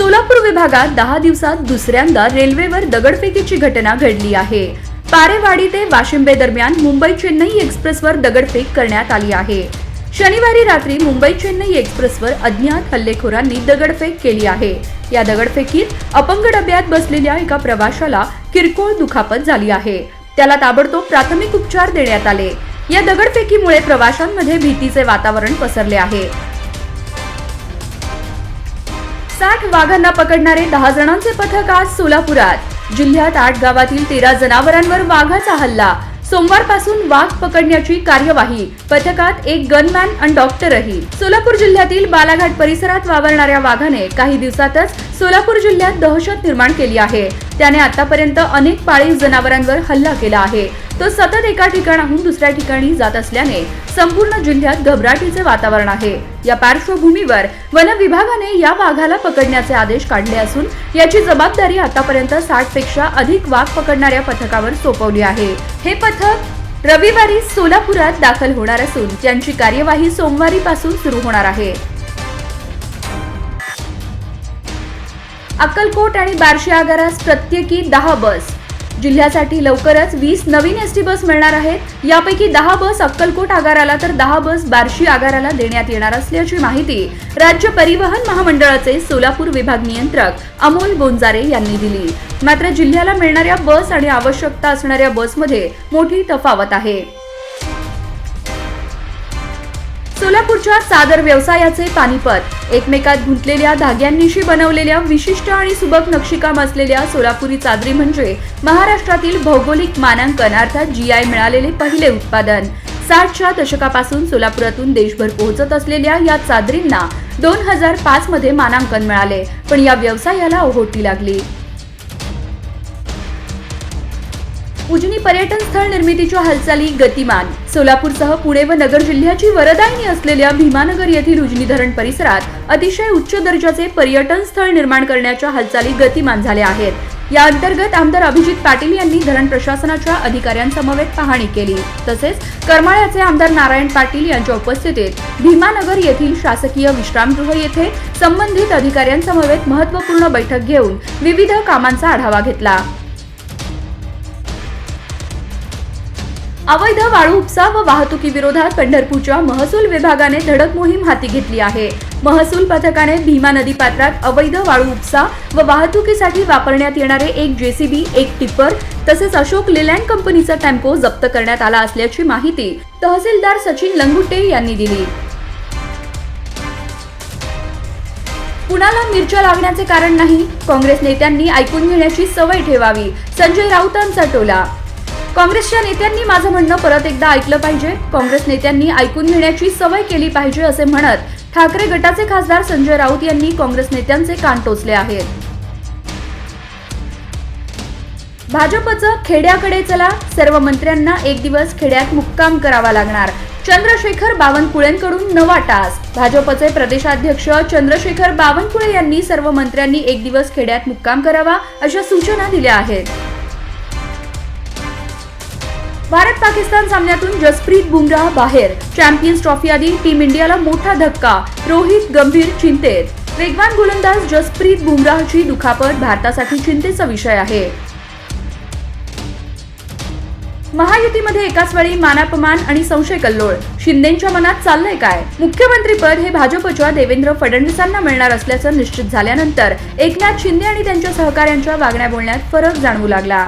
सोलापूर विभागात दहा दिवसात दुसऱ्यांदा रेल्वेवर दगडफेकीची घटना घडली आहे. पारेवाडी ते वाशिंबे दरम्यान मुंबई चेन्नई एक्सप्रेसवर दगडफेक करण्यात आली आहे. शनिवारी रात्री मुंबई चेन्नई एक्सप्रेसवर अज्ञात हल्लेखोरांनी दगडफेक केली आहे. या दगडफेकीत अपंग डब्यात बसलेल्या एका प्रवाशाला किरकोळ दुखापत झाली आहे. त्याला ताबडतोब प्राथमिक उपचार देण्यात आले. या दगडफेकीमुळे प्रवाशांमध्ये भीतीचे वातावरण पसरले आहे. साठ वाघांना पकडणारे दहा जणांचे पथक आज सोलापुरात. जिल्ह्यात आठ गावातील तेरा जनावरांवर वाघाचा हल्ला. सोमवारपासून वाघ पकडण्याची कार्यवाही. पथकात एक गनमॅन आणि डॉक्टरही सोलापूर जिल्ह्यातील बालाघाट परिसरात वावरणाऱ्या वाघाने काही दिवसातच सोलापूर जिल्ह्यात दहशत निर्माण केली आहे. त्याने आतापर्यंत अनेक पाळीव जनावरांवर हल्ला केला आहे. तो सतत एका ठिकाणाहून दुसऱ्या ठिकाणी जात असल्याने संपूर्ण जिल्ह्यात घबराटीचे वातावरण आहे. या पार्श्वभूमीवर वन विभागाने या वाघाला पकडण्याचे आदेश काढले असून याची जबाबदारी आतापर्यंत साठपेक्षा अधिक वाघ पकडणाऱ्या पथकावर सोपवली आहे. हे पथक रविवारी सोलापुरात दाखल होणार असून त्यांची कार्यवाही सोमवारी पासून सुरू होणार आहे. अक्कलकोट आणि बार्शी आगारास प्रत्येकी दहा बस जिल्ह्यासाठी लवकरच वीस नवीन एस टी बस मिळणार आहेत. यापैकी दहा बस अक्कलकोट आगाराला तर दहा बस बार्शी आगाराला देण्यात येणार असल्याची माहिती राज्य परिवहन महामंडळाचे सोलापूर विभाग नियंत्रक अमोल गोंजारे यांनी दिली. मात्र जिल्ह्याला मिळणाऱ्या बस आणि आवश्यकता असणाऱ्या बसमध्ये मोठी तफावत आहे. सोलापूरच्या सादर व्यवसायाचे पानिपत. एकमेकात गुंतलेल्या धाग्यांनीशी बनवलेल्या विशिष्ट आणि सुबक नक्षीकाम असलेल्या सोलापुरी चादरी म्हणजे महाराष्ट्रातील भौगोलिक मानांकन अर्थात जी आय मिळालेले पहिले उत्पादन. साठच्या दशकापासून सोलापुरातून देशभर पोहोचत असलेल्या या चादरींना दोन हजार पाच मध्ये मानांकन मिळाले पण या व्यवसायाला ओहोटी लागली. उजनी पर्यटन स्थळ निर्मितीच्या हालचाली गतिमान. सोलापूरसह पुणे व नगर जिल्ह्याची वरदायिनी असलेल्या भीमानगर येथील उजनी धरण परिसरात अतिशय उच्च दर्जाचे पर्यटन स्थळ निर्माण करण्याच्या हालचाली गतिमान झाल्या आहेत. या अंतर्गत आमदार अभिजित पाटील यांनी धरण प्रशासनाच्या अधिकाऱ्यांसमवेत पाहणी केली. तसेच करमाळ्याचे आमदार नारायण पाटील यांच्या उपस्थितीत भीमानगर येथील शासकीय विश्रामगृह येथे संबंधित अधिकाऱ्यांसमवेत महत्त्वपूर्ण बैठक घेऊन विविध कामांचा आढावा घेतला. अवैध वाळू उपसा व वाहतुकी विरोधात पंढरपूरच्या महसूल विभागाने धडक मोहीम हाती घेतली आहे. महसूल पथकाने भीमा नदी पात्रात अवैध वाळू उपसा व वाहतुकीसाठी वापरण्यात येणारे एक जेसीबी एक टिप्पर तसेच अशोक लेलँड कंपनीचा टेम्पो जप्त करण्यात आला असल्याची माहिती तहसीलदार सचिन लंगुटे यांनी दिली. कुणाला मिरच्या लागण्याचे कारण नाही? काँग्रेस नेत्यांनी ऐकून घेण्याची सवय ठेवावी. संजय राऊतांचा टोला काँग्रेसच्या नेत्यांनी माझं म्हणणं परत एकदा ऐकलं पाहिजे. काँग्रेस नेत्यांनी ऐकून घेण्याची सवय केली पाहिजे असे म्हणत ठाकरे गटाचे खासदार संजय राऊत यांनी काँग्रेस नेत्यांचे कान टोचले आहेत. भाजपचं खेड्याकडे चला. सर्व मंत्र्यांना एक दिवस खेड्यात मुक्काम करावा लागणार. चंद्रशेखर बावनकुळेंकडून नवा टास्क भाजपचे प्रदेशाध्यक्ष चंद्रशेखर बावनकुळे यांनी सर्व मंत्र्यांनी एक दिवस खेड्यात मुक्काम करावा अशा सूचना दिल्या आहेत. भारत पाकिस्तान सामन्यातून जसप्रीत बुमराह बाहेर. चॅम्पियन्स ट्रॉफी आधी टीम इंडियाला मोठा धक्का रोहित गंभीर चिंतेत. वेगवान गोलंदाज जसप्रीत बुमराहची दुखापत भारतासाठी चिंतेचा विषय आहे. महायुतीमध्ये एकाच वेळी मानापमान आणि संशय कल्लोळ. शिंदेच्या मनात चाललंय काय? मुख्यमंत्रीपद हे भाजपच्या देवेंद्र फडणवीसांना मिळणार असल्याचं निश्चित झाल्यानंतर एकनाथ शिंदे आणि त्यांच्या सहकाऱ्यांच्या वागण्या बोलण्यात फरक जाणवू लागला.